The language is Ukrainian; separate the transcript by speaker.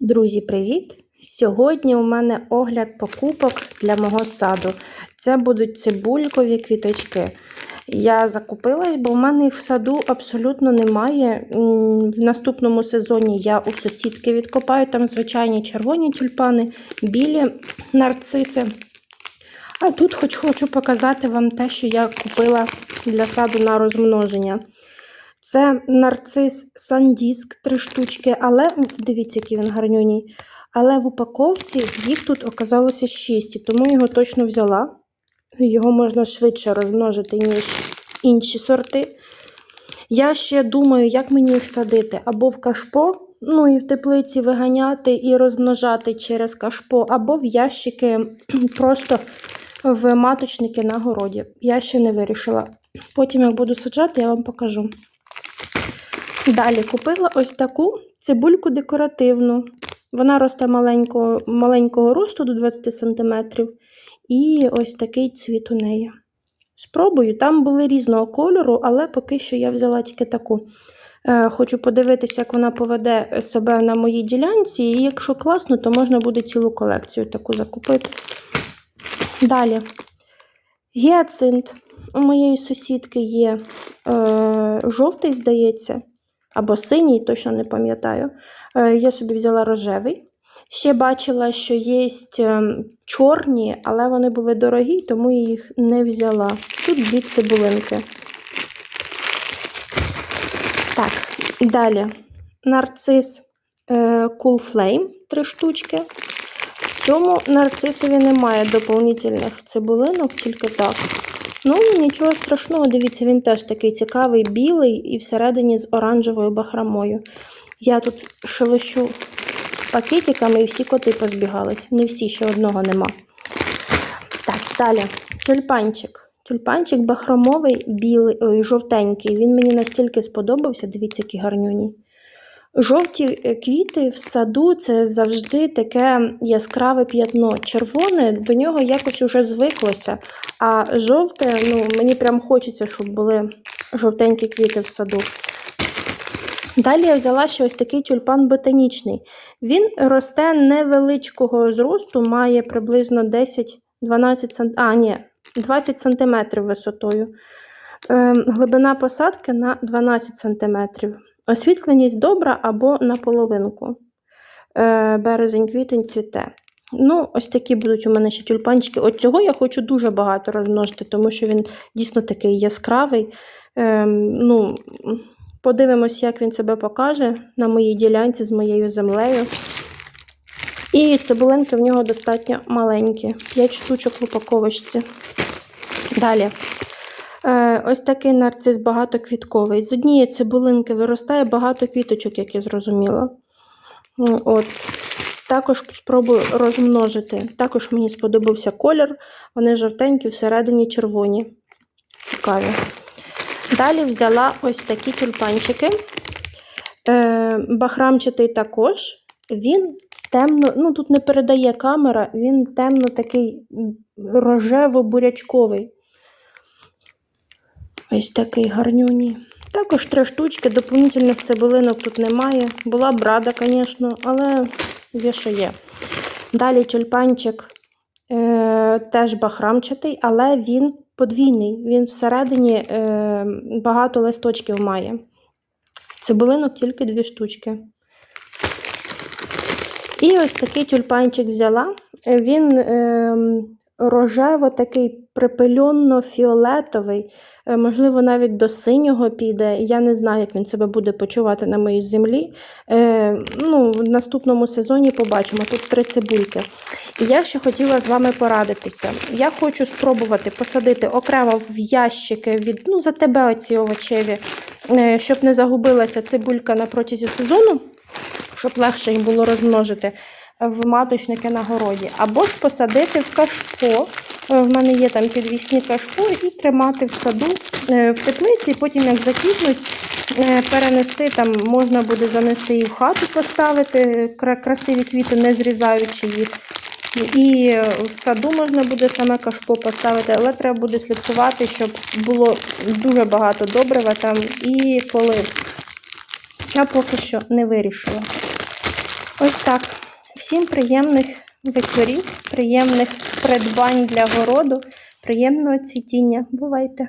Speaker 1: Друзі, привіт! Сьогодні у мене огляд покупок для мого саду. Це будуть цибулькові квіточки. Я закупилась, бо в мене в саду абсолютно немає. В наступному сезоні я у сусідки відкопаю там звичайні червоні тюльпани, білі нарциси. А тут хоч хочу показати вам те, що я купила для саду на розмноження. Це нарцис Сандіск, три штучки, але дивіться, який він гарнюній. Але в упаковці їх тут оказалося 6, тому його точно взяла. Його можна швидше розмножити, ніж інші сорти. Я ще думаю, як мені їх садити або в кашпо, ну і в теплиці виганяти і розмножати через кашпо, або в ящики просто в маточники на городі. Я ще не вирішила. Потім, як буду саджати, я вам покажу. Далі купила ось таку цибульку декоративну. Вона росте маленького, маленького росту до 20 см. І ось такий цвіт у неї. Спробую. Там були різного кольору, але поки що я взяла тільки таку. Е, Хочу подивитися, як вона поведе себе на моїй ділянці. І якщо класно, то можна буде цілу колекцію таку закупити. Далі. Гіацинт. У моєї сусідки є е, жовтий, здається, або синій, точно не пам'ятаю. Е, я собі взяла рожевий. Ще бачила, що є е, чорні, але вони були дорогі, тому я їх не взяла. Тут дві цибулинки. Так, далі. Нарцис е, Cool Flame, три штучки. В цьому нарцисові немає доповнительних цибулинок, тільки так. Ну, нічого страшного, дивіться, він теж такий цікавий, білий і всередині з оранжевою бахромою. Я тут шелещу пакетиками і всі коти позбігались. Не всі, ще одного нема. Так, далі. Тюльпанчик. Тюльпанчик бахромовий, білий, ой, жовтенький. Він мені настільки сподобався, дивіться, які гарнюні. Жовті квіти в саду це завжди таке яскраве п'ятно. Червоне до нього якось уже звиклося. А жовте, ну, мені прям хочеться, щоб були жовтенькі квіти в саду. Далі я взяла ще ось такий тюльпан ботанічний. Він росте невеличкого зросту, має приблизно 10-12 см, а, ні, 20 см висотою. Е, глибина посадки на 12 см. Освітленість добра або на половинку. Е, Березень-квітень цвіте. Ну, ось такі будуть у мене ще тюльпанчики. От цього я хочу дуже багато розмножити, тому що він дійсно такий яскравий. Е, ну, Подивимось, як він себе покаже на моїй ділянці з моєю землею. І цибулинки в нього достатньо маленькі. 5 штучок в упаковочці. Далі. Ось такий нарцис багатоквітковий. З однієї цибулинки виростає багато квіточок, як я зрозуміла. От. Також спробую розмножити. Також мені сподобався колір. Вони жовтенькі, всередині червоні. Цікаві. Далі взяла ось такі тюльпанчики. Е, Бахрамчатий також. Він темно, ну тут не передає камера, він темно такий рожево-бурячковий. Ось такий гарнюній. Також три штучки, доповнительних цибулинок тут немає. Була б рада, звісно, але є, що є. Далі тюльпанчик е, теж бахрамчатий, але він подвійний. Він всередині е, багато листочків має. Цибулинок тільки дві штучки. І ось такий тюльпанчик взяла. Він е, рожево такий припильонно-фіолетовий, е, можливо, навіть до синього піде. Я не знаю, як він себе буде почувати на моїй землі. Е, ну, В наступному сезоні побачимо. Тут три цибульки. І я ще хотіла з вами порадитися. Я хочу спробувати посадити окремо в ящики від ну, за тебе оці овочеві, е, щоб не загубилася цибулька на протязі сезону, щоб легше їх було розмножити в маточники на городі. Або ж посадити в кашпо. Е, В мене є там підвісні кашпо, і тримати в саду е, в теплиці, потім, як заквітнуть, е, перенести, там можна буде занести і в хату поставити красиві квіти, не зрізаючи їх. І в саду можна буде саме кашпо поставити, але треба буде слідкувати, щоб було дуже багато добрива там і полив. Я поки що не вирішила. Ось так. Всім приємних вечорів, приємних придбань для городу, приємного цвітіння. Бувайте!